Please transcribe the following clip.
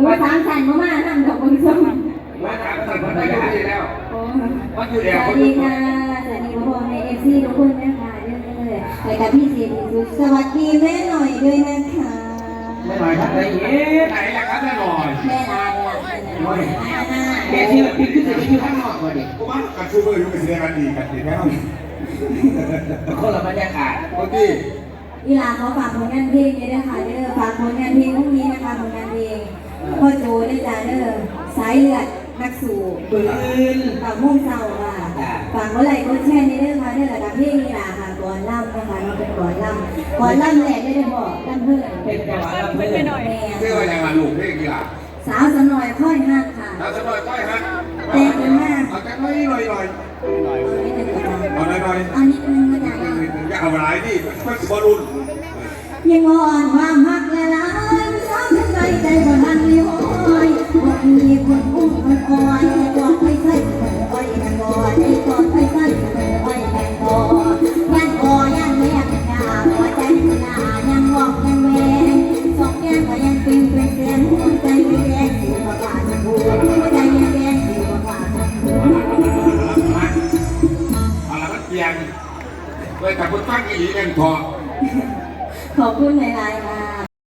หมูสามชั้นมามานั่งกับคนส้มมาถามสั่งคนได้อยู่ดีแล้วโอ้มันอยู่สเดียววัคสดีค่ะสวัสดีพ่อแม่เอฟซีทุกคนนะคะเด้องเลยไปกับพี่เสีดสุดสวัสดีแม่หน่อยด้วยนะคะไม่หน่อยทำอะไรเงี้ยไหนล่ะครับแม่หน่อยแม่นายล่ะเดี๋ยวที่เราพิมพ์ขึ้นจะอยู่ข้างนอกก่อนดิกูว่ากันชูมืออยู่งกันเสียกันดีกันดีแล้วคนละบรรยากาศคนที่อีลาเขาฝากผลงานเพลงด้วยนะคะเด้อฝากผลงานเพลงพรุ่งนี้นะคะผลงานเพลง พ่อโจด้วยจ้าเด้อสายเลือดนักสู้ปืนฝากมุ่งเศร้าค่ะจ้ะฝากเมื่อไหร่ก็แช่ในเรื่องค่ะเรื่องระดับเพลงนี่ล่ะค่ะก่อนล่ำนะคะเราเป็นก่อนล่ำก่อนล่ำแหลกไม่ได้บอกล่ำเพื่อนเป็นจังหวะรับเพื่อนแม่เรื่องอะไรมาลูกเรื่องกี่ล่ะสาวสนอยค่อยหักค่ะเราจะหน่อยก้อยฮะเต้นกันมากเอาจังหน่อยหน่อยหน่อยเอานิดนึงก็ได้เอาหน่อยหน่อยเอานิดนึงก็ได้อย่าเอาอะไรดิมันสมรุนยังอ่อนความหักและล้านสาวทั้งใจใจบ่ ลี่ยนเลยแต่คนฟังอีหลีเองพอขอบคุณหลายๆค่ะ